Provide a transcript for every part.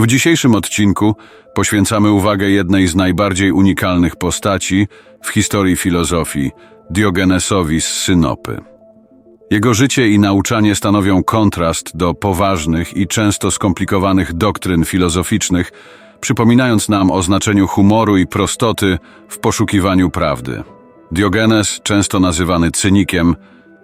W dzisiejszym odcinku poświęcamy uwagę jednej z najbardziej unikalnych postaci w historii filozofii Diogenesowi z Synopy. Jego życie i nauczanie stanowią kontrast do poważnych i często skomplikowanych doktryn filozoficznych, przypominając nam o znaczeniu humoru i prostoty w poszukiwaniu prawdy. Diogenes, często nazywany cynikiem,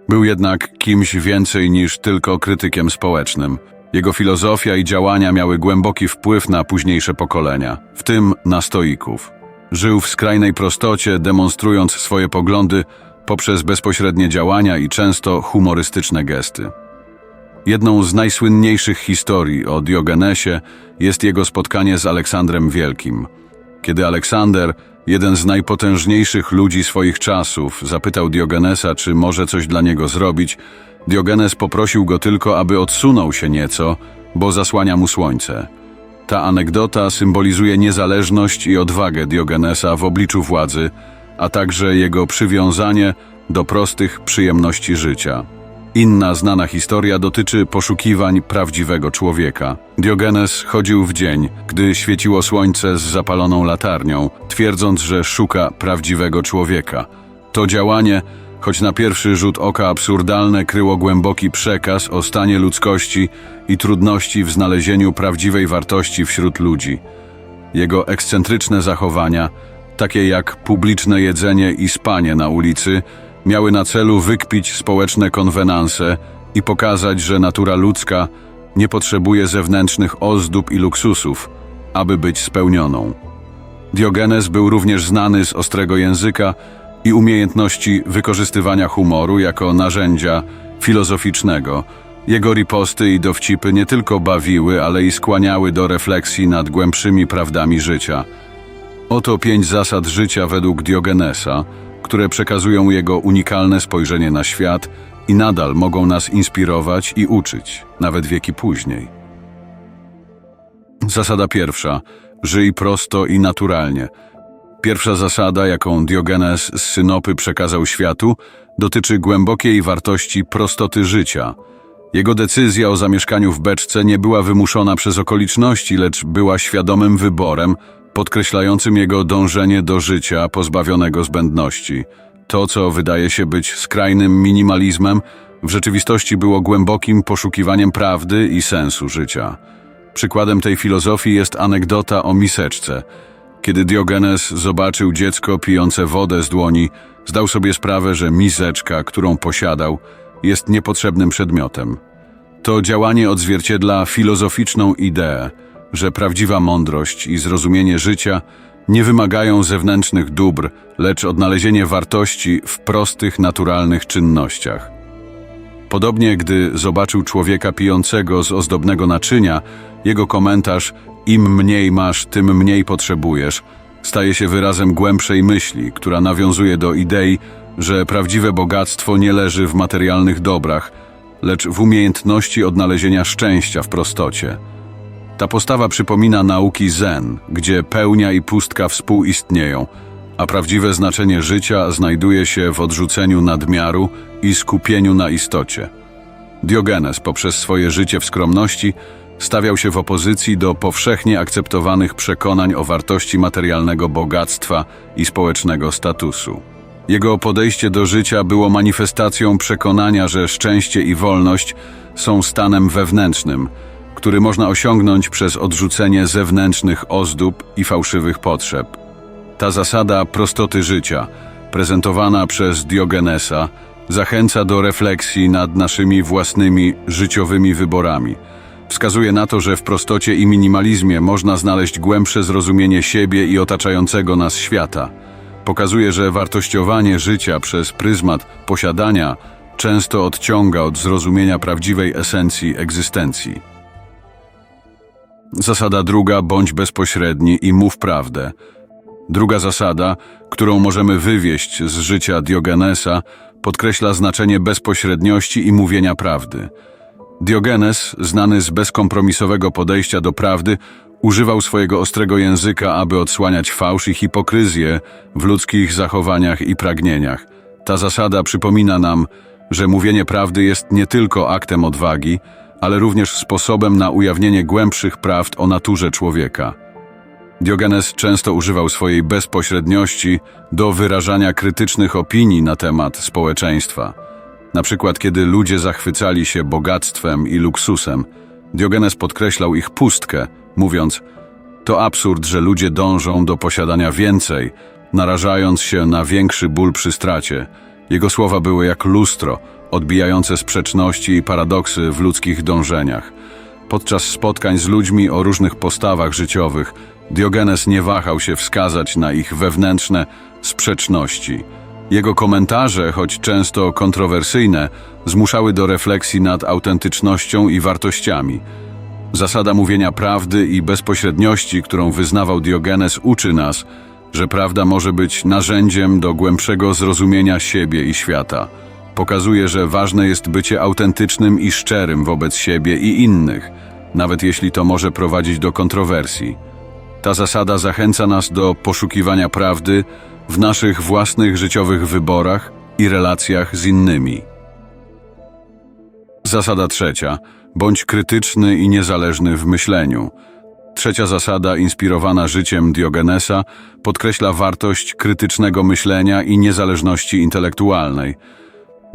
był jednak kimś więcej niż tylko krytykiem społecznym. Jego filozofia i działania miały głęboki wpływ na późniejsze pokolenia, w tym na stoików. Żył w skrajnej prostocie, demonstrując swoje poglądy poprzez bezpośrednie działania i często humorystyczne gesty. Jedną z najsłynniejszych historii o Diogenesie jest jego spotkanie z Aleksandrem Wielkim. Kiedy Aleksander, jeden z najpotężniejszych ludzi swoich czasów, zapytał Diogenesa, czy może coś dla niego zrobić, Diogenes poprosił go tylko, aby odsunął się nieco, bo zasłania mu słońce. Ta anegdota symbolizuje niezależność i odwagę Diogenesa w obliczu władzy, a także jego przywiązanie do prostych przyjemności życia. Inna znana historia dotyczy poszukiwań prawdziwego człowieka. Diogenes chodził w dzień, gdy świeciło słońce z zapaloną latarnią, twierdząc, że szuka prawdziwego człowieka. To działanie, choć na pierwszy rzut oka absurdalne, kryło głęboki przekaz o stanie ludzkości i trudności w znalezieniu prawdziwej wartości wśród ludzi. Jego ekscentryczne zachowania, takie jak publiczne jedzenie i spanie na ulicy, miały na celu wykpić społeczne konwenanse i pokazać, że natura ludzka nie potrzebuje zewnętrznych ozdób i luksusów, aby być spełnioną. Diogenes był również znany z ostrego języka i umiejętności wykorzystywania humoru jako narzędzia filozoficznego. Jego riposty i dowcipy nie tylko bawiły, ale i skłaniały do refleksji nad głębszymi prawdami życia. Oto pięć zasad życia według Diogenesa, które przekazują jego unikalne spojrzenie na świat i nadal mogą nas inspirować i uczyć, nawet wieki później. Zasada pierwsza: żyj prosto i naturalnie. Pierwsza zasada, jaką Diogenes z Synopy przekazał światu, dotyczy głębokiej wartości prostoty życia. Jego decyzja o zamieszkaniu w beczce nie była wymuszona przez okoliczności, lecz była świadomym wyborem, podkreślającym jego dążenie do życia pozbawionego zbędności. To, co wydaje się być skrajnym minimalizmem, w rzeczywistości było głębokim poszukiwaniem prawdy i sensu życia. Przykładem tej filozofii jest anegdota o miseczce. Kiedy Diogenes zobaczył dziecko pijące wodę z dłoni, zdał sobie sprawę, że miseczka, którą posiadał, jest niepotrzebnym przedmiotem. To działanie odzwierciedla filozoficzną ideę, że prawdziwa mądrość i zrozumienie życia nie wymagają zewnętrznych dóbr, lecz odnalezienie wartości w prostych, naturalnych czynnościach. Podobnie, gdy zobaczył człowieka pijącego z ozdobnego naczynia, jego komentarz im mniej masz, tym mniej potrzebujesz, staje się wyrazem głębszej myśli, która nawiązuje do idei, że prawdziwe bogactwo nie leży w materialnych dobrach, lecz w umiejętności odnalezienia szczęścia w prostocie. Ta postawa przypomina nauki Zen, gdzie pełnia i pustka współistnieją, a prawdziwe znaczenie życia znajduje się w odrzuceniu nadmiaru i skupieniu na istocie. Diogenes poprzez swoje życie w skromności stawiał się w opozycji do powszechnie akceptowanych przekonań o wartości materialnego bogactwa i społecznego statusu. Jego podejście do życia było manifestacją przekonania, że szczęście i wolność są stanem wewnętrznym, który można osiągnąć przez odrzucenie zewnętrznych ozdób i fałszywych potrzeb. Ta zasada prostoty życia, prezentowana przez Diogenesa, zachęca do refleksji nad naszymi własnymi życiowymi wyborami. Wskazuje na to, że w prostocie i minimalizmie można znaleźć głębsze zrozumienie siebie i otaczającego nas świata. Pokazuje, że wartościowanie życia przez pryzmat posiadania często odciąga od zrozumienia prawdziwej esencji egzystencji. Zasada druga, bądź bezpośredni i mów prawdę. Druga zasada, którą możemy wywieść z życia Diogenesa, podkreśla znaczenie bezpośredniości i mówienia prawdy. Diogenes, znany z bezkompromisowego podejścia do prawdy, używał swojego ostrego języka, aby odsłaniać fałsz i hipokryzję w ludzkich zachowaniach i pragnieniach. Ta zasada przypomina nam, że mówienie prawdy jest nie tylko aktem odwagi, ale również sposobem na ujawnienie głębszych prawd o naturze człowieka. Diogenes często używał swojej bezpośredniości do wyrażania krytycznych opinii na temat społeczeństwa. Na przykład, kiedy ludzie zachwycali się bogactwem i luksusem, Diogenes podkreślał ich pustkę, mówiąc: To absurd, że ludzie dążą do posiadania więcej, narażając się na większy ból przy stracie. Jego słowa były jak lustro, odbijające sprzeczności i paradoksy w ludzkich dążeniach. Podczas spotkań z ludźmi o różnych postawach życiowych, Diogenes nie wahał się wskazać na ich wewnętrzne sprzeczności. Jego komentarze, choć często kontrowersyjne, zmuszały do refleksji nad autentycznością i wartościami. Zasada mówienia prawdy i bezpośredniości, którą wyznawał Diogenes, uczy nas, że prawda może być narzędziem do głębszego zrozumienia siebie i świata. Pokazuje, że ważne jest bycie autentycznym i szczerym wobec siebie i innych, nawet jeśli to może prowadzić do kontrowersji. Ta zasada zachęca nas do poszukiwania prawdy w naszych własnych życiowych wyborach i relacjach z innymi. Zasada trzecia. Bądź krytyczny i niezależny w myśleniu. Trzecia zasada, inspirowana życiem Diogenesa, podkreśla wartość krytycznego myślenia i niezależności intelektualnej.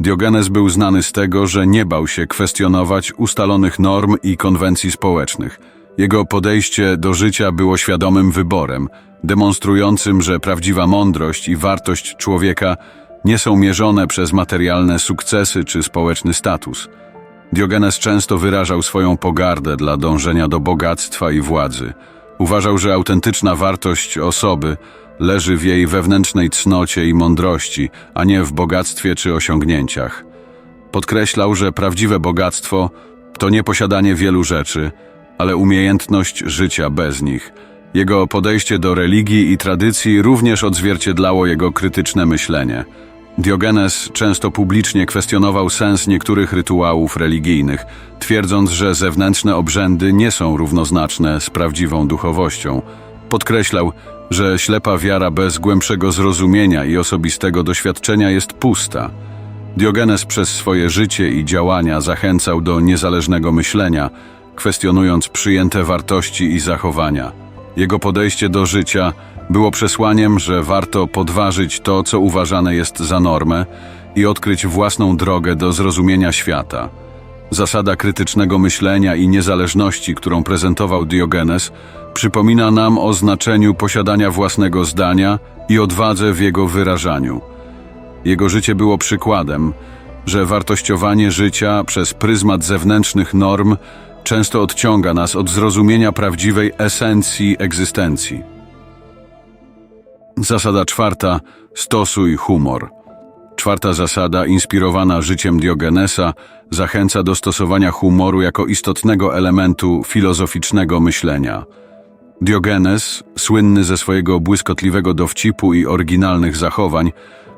Diogenes był znany z tego, że nie bał się kwestionować ustalonych norm i konwencji społecznych. Jego podejście do życia było świadomym wyborem, demonstrującym, że prawdziwa mądrość i wartość człowieka nie są mierzone przez materialne sukcesy czy społeczny status. Diogenes często wyrażał swoją pogardę dla dążenia do bogactwa i władzy. Uważał, że autentyczna wartość osoby leży w jej wewnętrznej cnocie i mądrości, a nie w bogactwie czy osiągnięciach. Podkreślał, że prawdziwe bogactwo to nie posiadanie wielu rzeczy, ale umiejętność życia bez nich. Jego podejście do religii i tradycji również odzwierciedlało jego krytyczne myślenie. Diogenes często publicznie kwestionował sens niektórych rytuałów religijnych, twierdząc, że zewnętrzne obrzędy nie są równoznaczne z prawdziwą duchowością. Podkreślał, że ślepa wiara bez głębszego zrozumienia i osobistego doświadczenia jest pusta. Diogenes przez swoje życie i działania zachęcał do niezależnego myślenia, kwestionując przyjęte wartości i zachowania. Jego podejście do życia było przesłaniem, że warto podważyć to, co uważane jest za normę i odkryć własną drogę do zrozumienia świata. Zasada krytycznego myślenia i niezależności, którą prezentował Diogenes, przypomina nam o znaczeniu posiadania własnego zdania i odwadze w jego wyrażaniu. Jego życie było przykładem, że wartościowanie życia przez pryzmat zewnętrznych norm często odciąga nas od zrozumienia prawdziwej esencji egzystencji. Zasada czwarta: stosuj humor. Czwarta zasada, inspirowana życiem Diogenesa, zachęca do stosowania humoru jako istotnego elementu filozoficznego myślenia. Diogenes, słynny ze swojego błyskotliwego dowcipu i oryginalnych zachowań,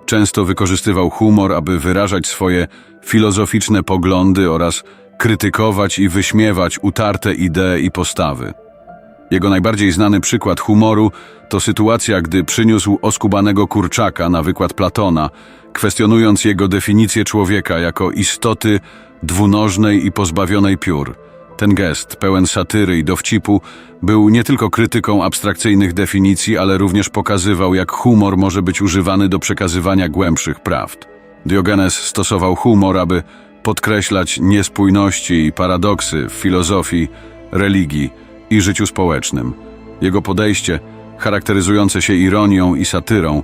często wykorzystywał humor, aby wyrażać swoje filozoficzne poglądy oraz krytykować i wyśmiewać utarte idee i postawy. Jego najbardziej znany przykład humoru to sytuacja, gdy przyniósł oskubanego kurczaka na wykład Platona, kwestionując jego definicję człowieka jako istoty dwunożnej i pozbawionej piór. Ten gest, pełen satyry i dowcipu, był nie tylko krytyką abstrakcyjnych definicji, ale również pokazywał, jak humor może być używany do przekazywania głębszych prawd. Diogenes stosował humor, aby podkreślać niespójności i paradoksy w filozofii, religii i życiu społecznym. Jego podejście, charakteryzujące się ironią i satyrą,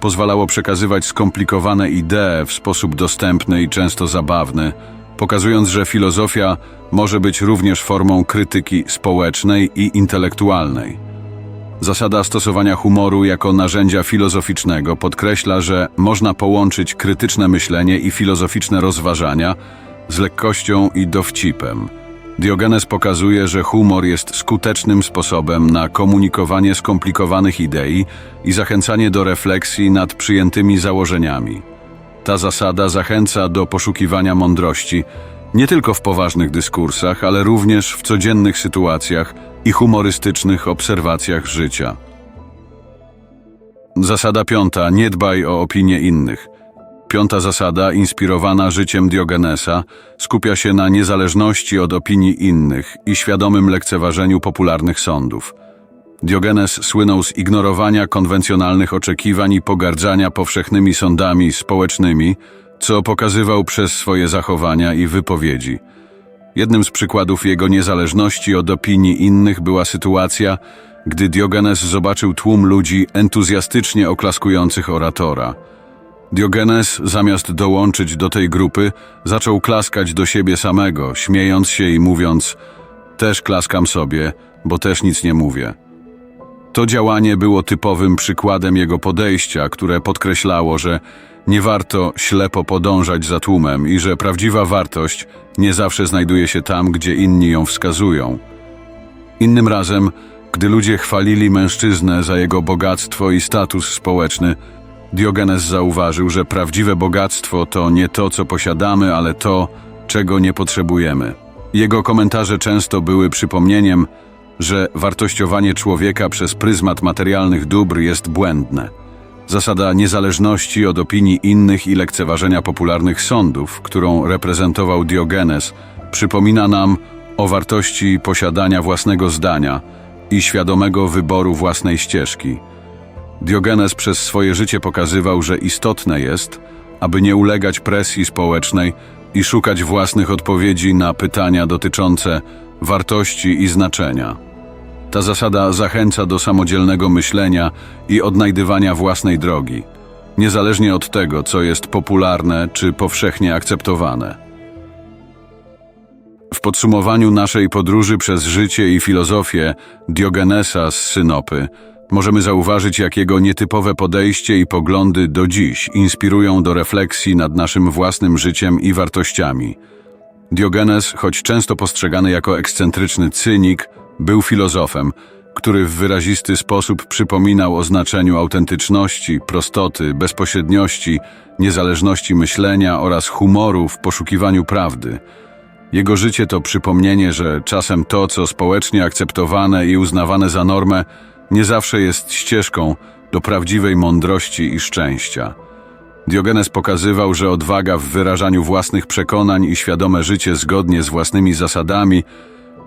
pozwalało przekazywać skomplikowane idee w sposób dostępny i często zabawny, pokazując, że filozofia może być również formą krytyki społecznej i intelektualnej. Zasada stosowania humoru jako narzędzia filozoficznego podkreśla, że można połączyć krytyczne myślenie i filozoficzne rozważania z lekkością i dowcipem. Diogenes pokazuje, że humor jest skutecznym sposobem na komunikowanie skomplikowanych idei i zachęcanie do refleksji nad przyjętymi założeniami. Ta zasada zachęca do poszukiwania mądrości nie tylko w poważnych dyskursach, ale również w codziennych sytuacjach i humorystycznych obserwacjach życia. Zasada piąta: nie dbaj o opinie innych. Piąta zasada, inspirowana życiem Diogenesa, skupia się na niezależności od opinii innych i świadomym lekceważeniu popularnych sądów. Diogenes słynął z ignorowania konwencjonalnych oczekiwań i pogardzania powszechnymi sądami społecznymi, co pokazywał przez swoje zachowania i wypowiedzi. Jednym z przykładów jego niezależności od opinii innych była sytuacja, gdy Diogenes zobaczył tłum ludzi entuzjastycznie oklaskujących oratora. Diogenes, zamiast dołączyć do tej grupy, zaczął klaskać do siebie samego, śmiejąc się i mówiąc: Też klaskam sobie, bo też nic nie mówię. To działanie było typowym przykładem jego podejścia, które podkreślało, że nie warto ślepo podążać za tłumem i że prawdziwa wartość nie zawsze znajduje się tam, gdzie inni ją wskazują. Innym razem, gdy ludzie chwalili mężczyznę za jego bogactwo i status społeczny, Diogenes zauważył, że prawdziwe bogactwo to nie to, co posiadamy, ale to, czego nie potrzebujemy. Jego komentarze często były przypomnieniem, że wartościowanie człowieka przez pryzmat materialnych dóbr jest błędne. Zasada niezależności od opinii innych i lekceważenia popularnych sądów, którą reprezentował Diogenes, przypomina nam o wartości posiadania własnego zdania i świadomego wyboru własnej ścieżki. Diogenes przez swoje życie pokazywał, że istotne jest, aby nie ulegać presji społecznej i szukać własnych odpowiedzi na pytania dotyczące wartości i znaczenia. Ta zasada zachęca do samodzielnego myślenia i odnajdywania własnej drogi, niezależnie od tego, co jest popularne czy powszechnie akceptowane. W podsumowaniu naszej podróży przez życie i filozofię Diogenesa z Synopy możemy zauważyć, jak jego nietypowe podejście i poglądy do dziś inspirują do refleksji nad naszym własnym życiem i wartościami. Diogenes, choć często postrzegany jako ekscentryczny cynik, był filozofem, który w wyrazisty sposób przypominał o znaczeniu autentyczności, prostoty, bezpośredniości, niezależności myślenia oraz humoru w poszukiwaniu prawdy. Jego życie to przypomnienie, że czasem to, co społecznie akceptowane i uznawane za normę, nie zawsze jest ścieżką do prawdziwej mądrości i szczęścia. Diogenes pokazywał, że odwaga w wyrażaniu własnych przekonań i świadome życie zgodnie z własnymi zasadami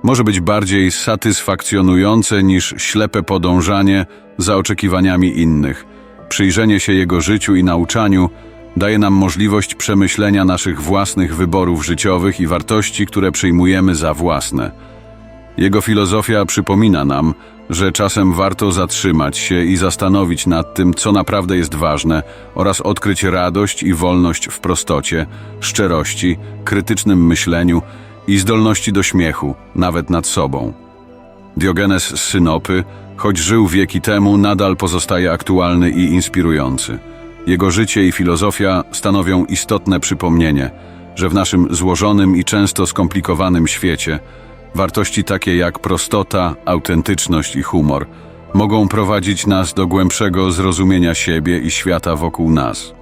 może być bardziej satysfakcjonujące niż ślepe podążanie za oczekiwaniami innych. Przyjrzenie się jego życiu i nauczaniu daje nam możliwość przemyślenia naszych własnych wyborów życiowych i wartości, które przyjmujemy za własne. Jego filozofia przypomina nam, że czasem warto zatrzymać się i zastanowić nad tym, co naprawdę jest ważne, oraz odkryć radość i wolność w prostocie, szczerości, krytycznym myśleniu i zdolności do śmiechu, nawet nad sobą. Diogenes z Synopy, choć żył wieki temu, nadal pozostaje aktualny i inspirujący. Jego życie i filozofia stanowią istotne przypomnienie, że w naszym złożonym i często skomplikowanym świecie wartości takie jak prostota, autentyczność i humor mogą prowadzić nas do głębszego zrozumienia siebie i świata wokół nas.